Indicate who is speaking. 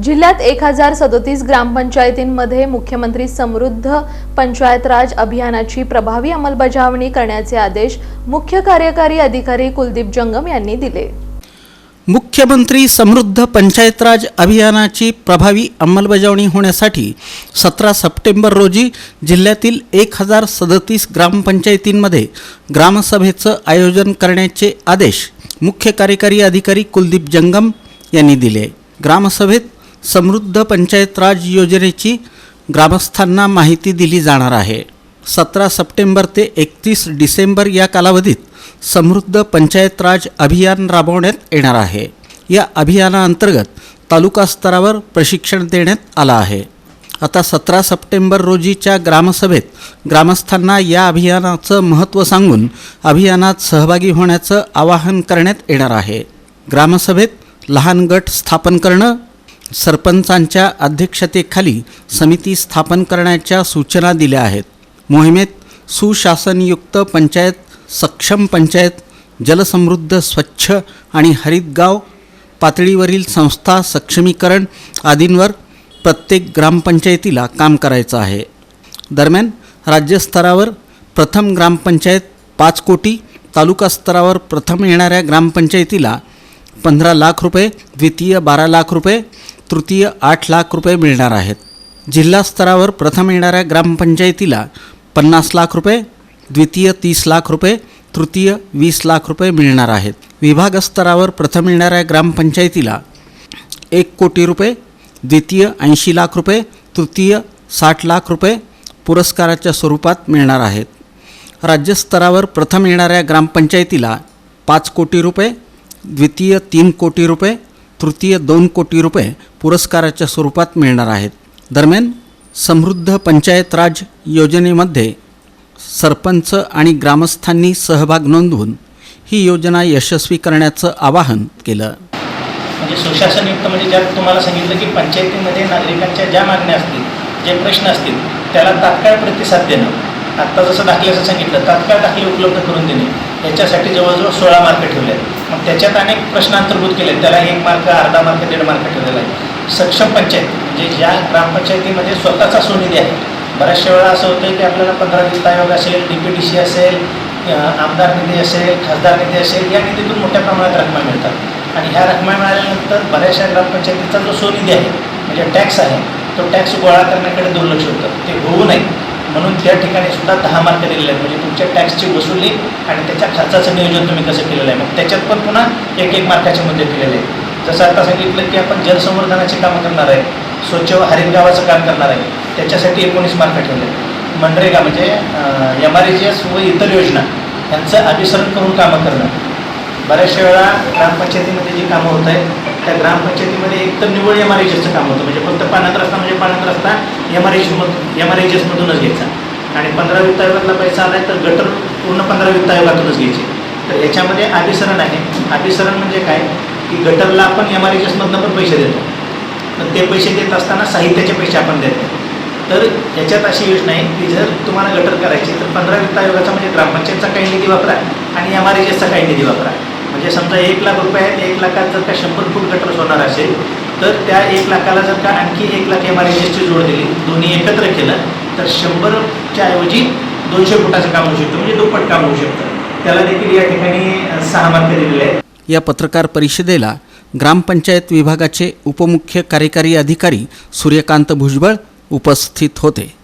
Speaker 1: जिल्ह्यात एक हजार सदोतीस ग्रामपंचायतींमध्ये मुख्यमंत्री समृद्ध पंचायत राज अभियानाची प्रभावी अंमलबजावणी करण्याचे आदेश मुख्य कार्यकारी अधिकारी कुलदीप जंगम यांनी दिले.
Speaker 2: मुख्यमंत्री समृद्ध पंचायत राज अभियानाची प्रभावी अंमलबजावणी होण्यासाठी सतरा सप्टेंबर रोजी जिल्ह्यातील एक हजार सदतीस ग्रामपंचायतींमध्ये ग्रामसभेचं आयोजन करण्याचे आदेश मुख्य कार्यकारी अधिकारी कुलदीप जंगम यांनी दिले. ग्रामसभेत समृद्ध पंचायत राज योजनेची ग्रामस्थांना माहिती दिली जाणार आहे. सतरा सप्टेंबर ते एकतीस डिसेंबर या कालावधीत समृद्ध पंचायत राज अभियान राबवण्यात येणार आहे. या अभियानाअंतर्गत तालुका स्तरावर प्रशिक्षण देण्यात आलं आहे. आता सतरा सप्टेंबर रोजीच्या ग्रामसभेत ग्रामस्थांना या अभियानाचं महत्त्व सांगून अभियानात सहभागी होण्याचं आवाहन करण्यात येणार आहे. ग्रामसभेत लहान गट स्थापन करणं सरपंचांच्या अध्यक्षतेखाली समिती स्थापन करण्याच्या सूचना दिल्या आहेत. मोहिमेत सुशासनयुक्त पंचायत सक्षम पंचायत जलसमृद्ध स्वच्छ आणि हरित गाव पातळीवरील संस्था सक्षमीकरण आदींवर प्रत्येक ग्रामपंचायतीला काम करायचं आहे. दरम्यान राज्यस्तरावर प्रथम ग्रामपंचायत पाच कोटी तालुका स्तरावर प्रथम येणाऱ्या ग्रामपंचायतीला पंधरा लाख रुपये द्वितीय बारा लाख रुपये तृतीय आठ लाख रुपये मिळणार आहेत. जिल्हा स्तरावर प्रथम येणाऱ्या ग्रामपंचायतीला पन्नास लाख रुपये द्वितीय तीस लाख रुपये तृतीय वीस लाख रुपये मिळणार आहेत. विभाग स्तरावर प्रथम येणाऱ्या ग्रामपंचायतीला एक कोटी रुपये द्वितीय ऐंशी लाख रुपये तृतीय साठ लाख रुपये पुरस्काराच्या स्वरूपात मिळणार आहेत. राज्यस्तरावर प्रथम येणाऱ्या ग्रामपंचायतीला पाच कोटी रुपये द्वितीय तीन कोटी रुपये तृतीय दोन कोटी रुपये पुरस्काराच्या स्वरूपात मिळणार आहेत. दरम्यान समृद्ध पंचायत राज योजनेमध्ये सरपंच आणि ग्रामस्थांनी सहभाग नोंदवून ही योजना यशस्वी करण्याचं आवाहन केलं.
Speaker 3: म्हणजे सुशासनयुक्त म्हणजे ज्यात तुम्हाला सांगितलं की पंचायतीमध्ये नागरिकांच्या ज्या मागण्या असतील जे प्रश्न असतील त्याला तात्काळ प्रतिसाद देणं. आत्ता जसं दाखल्याचं सांगितलं तात्काळ दाखले उपलब्ध करून देणे. याच्यासाठी जवळजवळ सोळा मार्क ठेवले आहेत. मग त्याच्यात अनेक प्रश्न अंतर्भूत केले त्याला एक मार्क अर्धा मार्क दीड मार्क ठेवलेला आहे. सक्षम पंचायत म्हणजे ज्या ग्रामपंचायतीमध्ये स्वतःचा सुनिधी आहे. बऱ्याचशा वेळा असं होतं की आपल्याला पंधरा वित्त आयोग असेल डी पी डी सी असेल आमदार निधी असेल खासदार निधी असेल या निधीतून मोठ्या प्रमाणात रकमा मिळतात. आणि ह्या रकमा मिळाल्यानंतर बऱ्याचशा ग्रामपंचायतीचा जो सोनिधी आहे म्हणजे टॅक्स आहे तो टॅक्स गोळा करण्याकडे दुर्लक्ष होतं. त्या ठिकाणी सुद्धा दहा मार्क दिलेले आहेत. म्हणजे तुमच्या टॅक्सची वसुली आणि त्याच्या खर्चाचं नियोजन तुम्ही कसं केलेलं आहे? मग त्याच्यात पण पुन्हा एक एक मार्काचे मुद्दे दिलेले आहेत. जसं आता सांगितलं की आपण जलसंवर्धनाची कामं करणार आहे. स्वच्छ व हरित गावाचं काम करणार आहे. त्याच्यासाठी एकोणीस मार्क ठेवले मनरेगा म्हणजे एम आर एस व इतर योजना यांचं अभिसरण करून कामं करणं. बऱ्याचशा वेळा ग्रामपंचायतीमध्ये जी कामं होत आहेत त्या ग्रामपंचायतीमध्ये एकदम निवड एम आर एच एसचं काम होतं. म्हणजे फक्त पाण्यात रस्ता म्हणजे पाण्यात रस्ता M R H M R H एसमधूनच घ्यायचा. आणि पंधरा वित्त आयोगातला पैसा आला तर गटर पूर्ण पंधरा वित्त आयोगातूनच घ्यायचे. तर याच्यामध्ये अभिसरण आहे. अभिसरण म्हणजे काय? की गटरला आपण एम आर एच एसमधनं पण पैसे देतो. तर ते पैसे देत असताना साहित्याचे पैसे आपण देतो तर याच्यात अशी योजना आहे की जर तुम्हाला गटर करायची तर पंधरा वित्त आयोगाचा म्हणजे ग्रामपंचायतचा काही निधी वापरा आणि एम आर एच एसचा काही निधी वापरा. म्हणजे समजा एक लाख रुपये आहेत एक लाखात जर का शंभर फूट गटर होणार असेल तर त्या एक लाखाला जर का आणखी एक लाख एम आर एच एसची जोड दिली दोन्ही एकत्र केलं तर शंभरच्या ऐवजी दोनशे फुटाचं काम होऊ शकतं म्हणजे दुप्पट काम होऊ शकतं. त्याला देखील या ठिकाणी सहा मार्क दिलेले आहेत.
Speaker 2: या पत्रकार परिषदेला ग्रामपंचायत विभागाचे उपमुख्य कार्यकारी अधिकारी सूर्यकांत भुजबळ उपस्थित होते.